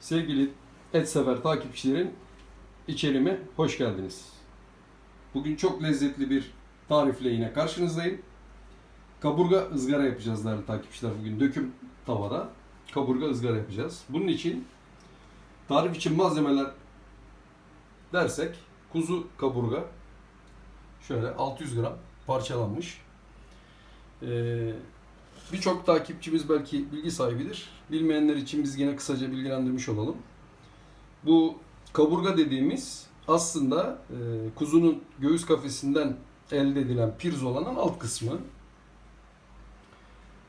Sevgili et sever takipçilerin içerime hoş geldiniz. Bugün çok lezzetli bir tarifle yine karşınızdayım. Kaburga ızgara yapacağız değerli takipçiler bugün döküm tavada. Kaburga ızgara yapacağız. Bunun için tarif için malzemeler dersek kuzu kaburga şöyle 600 gram parçalanmış. Ee, Birçok takipçimiz belki bilgi sahibidir. Bilmeyenler için biz yine kısaca bilgilendirmiş olalım. Bu kaburga dediğimiz aslında e, kuzunun göğüs kafesinden elde edilen pirzolanın alt kısmı.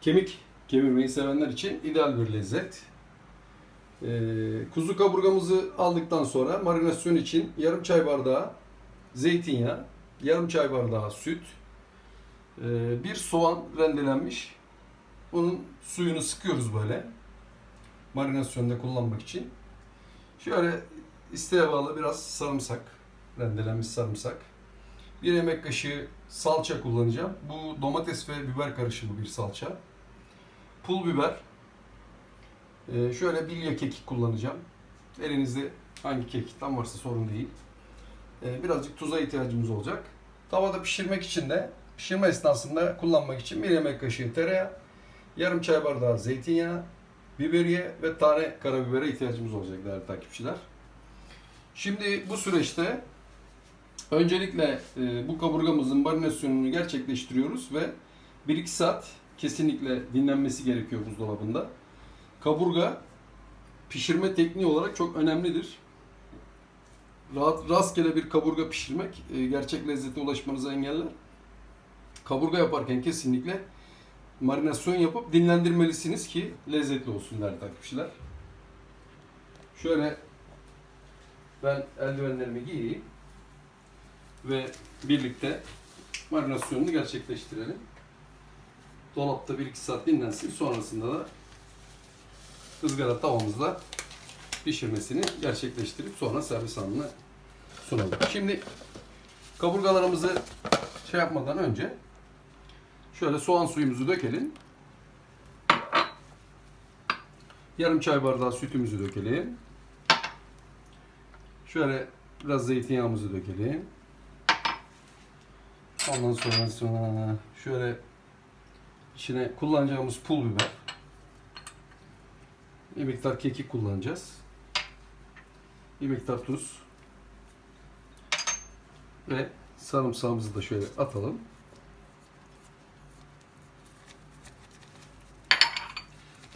Kemik kemirmeyi sevenler için ideal bir lezzet. E, kuzu kaburgamızı aldıktan sonra marinasyon için yarım çay bardağı zeytinyağı, yarım çay bardağı süt, e, bir soğan rendelenmiş bunun suyunu sıkıyoruz böyle. Marinasyonda kullanmak için. Şöyle isteğe bağlı biraz sarımsak, rendelenmiş sarımsak. Bir yemek kaşığı salça kullanacağım. Bu domates ve biber karışımı bir salça. Pul biber. Ee, şöyle bilye kekik kullanacağım. Elinizde hangi kekikten varsa sorun değil. Ee, birazcık tuza ihtiyacımız olacak. Tavada pişirmek için de pişirme esnasında kullanmak için bir yemek kaşığı tereyağı, yarım çay bardağı zeytinyağı, biberiye ve tane karabibere ihtiyacımız olacak değerli takipçiler. Şimdi bu süreçte öncelikle e, bu kaburgamızın marinasyonunu gerçekleştiriyoruz ve 1-2 saat kesinlikle dinlenmesi gerekiyor buzdolabında. Kaburga pişirme tekniği olarak çok önemlidir. Rahat, rastgele bir kaburga pişirmek e, gerçek lezzete ulaşmanızı engeller. Kaburga yaparken kesinlikle marinasyon yapıp dinlendirmelisiniz ki lezzetli olsun değerli takipçiler. Şöyle ben eldivenlerimi giyeyim ve birlikte marinasyonunu gerçekleştirelim. Dolapta 1-2 saat dinlensin. Sonrasında da ızgara tavamızda pişirmesini gerçekleştirip sonra servis anına sunalım. Şimdi kaburgalarımızı şey yapmadan önce Şöyle soğan suyumuzu dökelim. Yarım çay bardağı sütümüzü dökelim. Şöyle biraz zeytinyağımızı dökelim. Ondan sonra, şöyle içine kullanacağımız pul biber. Bir miktar kekik kullanacağız. Bir miktar tuz. Ve sarımsağımızı da şöyle atalım.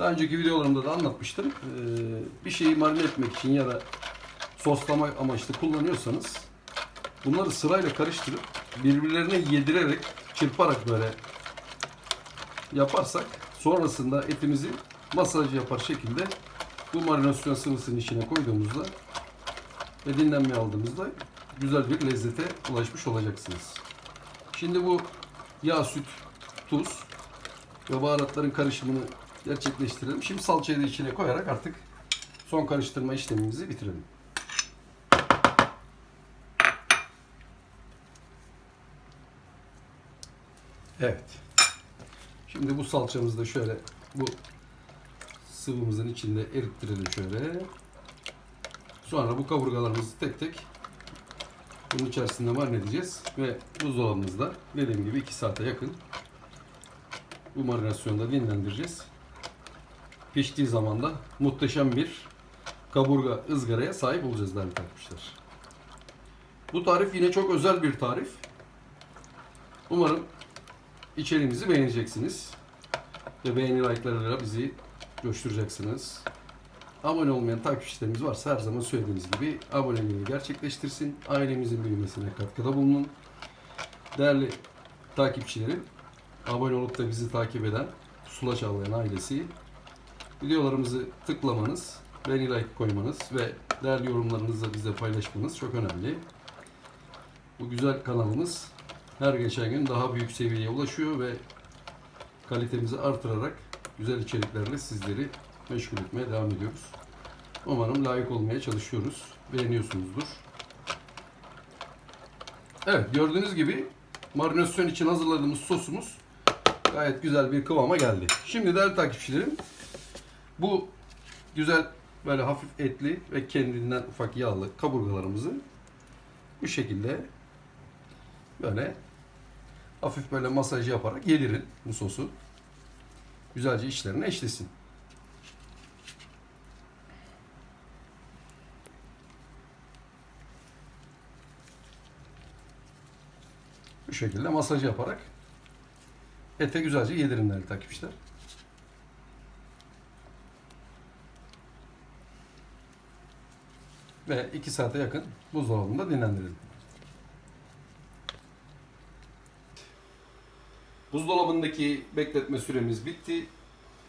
Daha önceki videolarımda da anlatmıştım. Ee, bir şeyi marine etmek için ya da soslama amaçlı kullanıyorsanız bunları sırayla karıştırıp birbirlerine yedirerek, çırparak böyle yaparsak sonrasında etimizi masaj yapar şekilde bu marinasyon sıvısının içine koyduğumuzda ve dinlenmeye aldığımızda güzel bir lezzete ulaşmış olacaksınız. Şimdi bu yağ, süt, tuz ve baharatların karışımını gerçekleştirelim. Şimdi salçayı da içine koyarak artık son karıştırma işlemimizi bitirelim. Evet. Şimdi bu salçamızı da şöyle bu sıvımızın içinde erittirelim şöyle. Sonra bu kaburgalarımızı tek tek bunun içerisinde marine edeceğiz ve buzdolabımızda dediğim gibi 2 saate yakın bu marinasyonda dinlendireceğiz. Piştiği zaman da muhteşem bir kaburga ızgaraya sahip olacağız değerli takipçiler. Bu tarif yine çok özel bir tarif. Umarım içeriğimizi beğeneceksiniz. Ve beğeni like'larıyla bizi coşturacaksınız. Abone olmayan takipçilerimiz varsa her zaman söylediğimiz gibi aboneliğini gerçekleştirsin. Ailemizin büyümesine katkıda bulunun. Değerli takipçilerim, abone olup da bizi takip eden Sula Çağlayan ailesi videolarımızı tıklamanız, beğeni like koymanız ve değerli yorumlarınızı bizle paylaşmanız çok önemli. Bu güzel kanalımız her geçen gün daha büyük seviyeye ulaşıyor ve kalitemizi artırarak güzel içeriklerle sizleri meşgul etmeye devam ediyoruz. Umarım layık olmaya çalışıyoruz. Beğeniyorsunuzdur. Evet gördüğünüz gibi marinasyon için hazırladığımız sosumuz gayet güzel bir kıvama geldi. Şimdi değerli takipçilerim bu güzel böyle hafif etli ve kendinden ufak yağlı kaburgalarımızı bu şekilde böyle hafif böyle masaj yaparak yedirin bu sosu. Güzelce içlerine eşlesin. Bu şekilde masaj yaparak ete güzelce yedirin değerli takipçiler. Ve 2 saate yakın buzdolabında dinlendirelim. Buzdolabındaki bekletme süremiz bitti.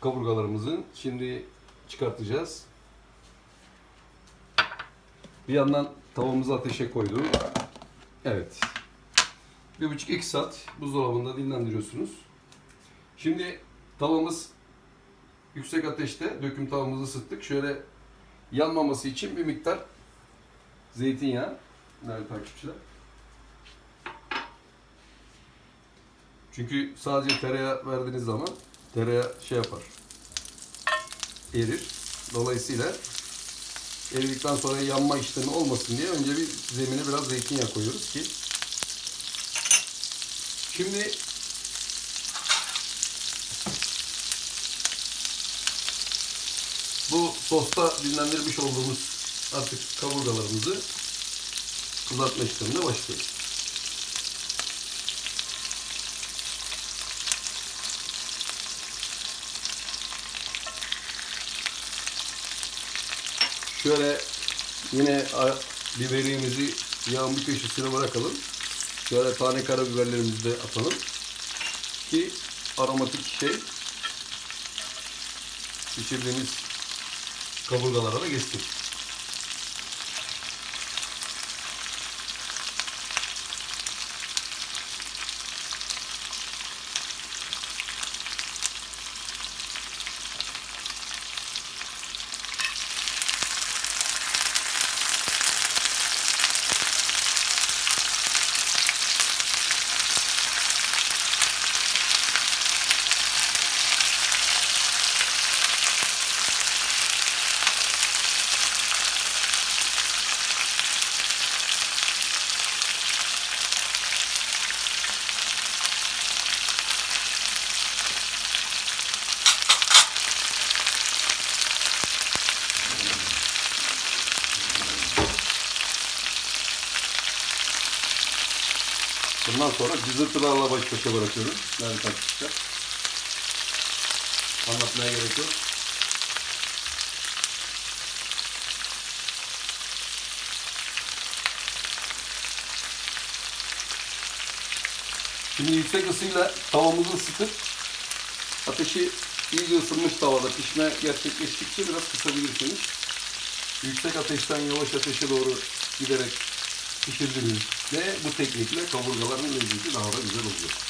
Kaburgalarımızın. Şimdi çıkartacağız. Bir yandan tavamızı ateşe koydum. Evet. Bir buçuk iki saat buzdolabında dinlendiriyorsunuz. Şimdi tavamız yüksek ateşte döküm tavamızı ısıttık. Şöyle yanmaması için bir miktar zeytinyağı. Değerli takipçiler. Çünkü sadece tereyağı verdiğiniz zaman tereyağı şey yapar. Erir. Dolayısıyla eridikten sonra yanma işlemi olmasın diye önce bir zemine biraz zeytinyağı koyuyoruz ki Şimdi bu sosta dinlendirmiş olduğumuz artık kaburgalarımızı kızartma işlemine başlıyoruz. Şöyle yine biberiğimizi yağın bir köşesine bırakalım. Şöyle tane karabiberlerimizi de atalım. Ki aromatik şey pişirdiğimiz kaburgalara da geçsin. Bundan sonra cızırtılarla baş başa bırakıyorum. Değerli takipçiler. Anlatmaya gerek yok. Şimdi yüksek ısıyla tavamızı ısıtıp ateşi iyice ısınmış tavada pişme gerçekleştikçe biraz kısabilirsiniz. Yüksek ateşten yavaş ateşe doğru giderek pişirdiniz ve bu teknikle kaburgaların lezzeti daha da güzel oluyor.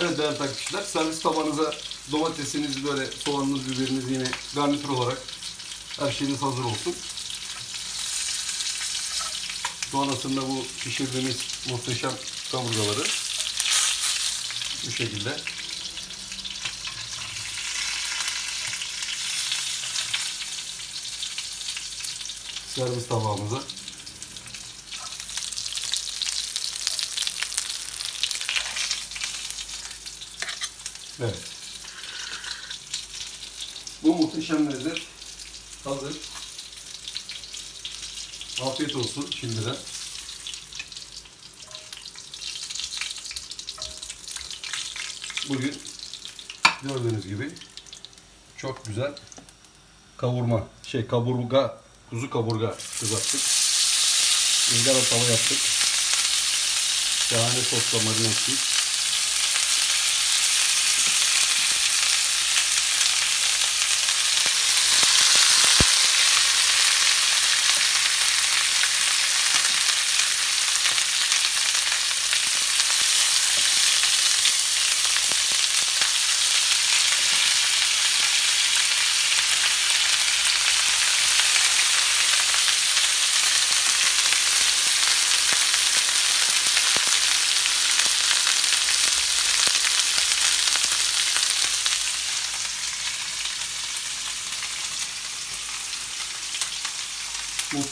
Evet değerli takipçiler, servis tabağınıza domatesiniz, böyle soğanınız, biberiniz yine garnitür olarak her şeyiniz hazır olsun. Sonrasında bu pişirdiğimiz muhteşem kaburgaları bu şekilde servis tabağımıza. Bu muhteşem lezzet hazır. Afiyet olsun şimdiden. Bugün gördüğünüz gibi çok güzel kavurma, şey kaburga, kuzu kaburga kızarttık. ızgara tava yaptık. Şahane sosla marine ettik.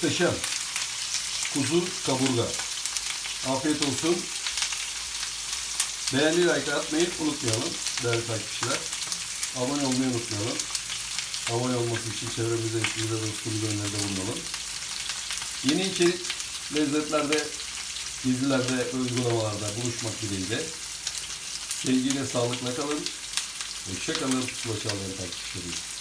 Muhteşem. Kuzu kaburga. Afiyet olsun. Beğeni like atmayı unutmayalım değerli takipçiler. Abone olmayı unutmayalım. Abone olması için çevremize, işimize, dostumuza öneride bulunalım. Yeni içerik lezzetlerde, dizilerde uygulamalarda buluşmak dileğiyle. Sevgiyle, sağlıkla kalın. Hoşça kalın. Hoşça kalın takipçilerim.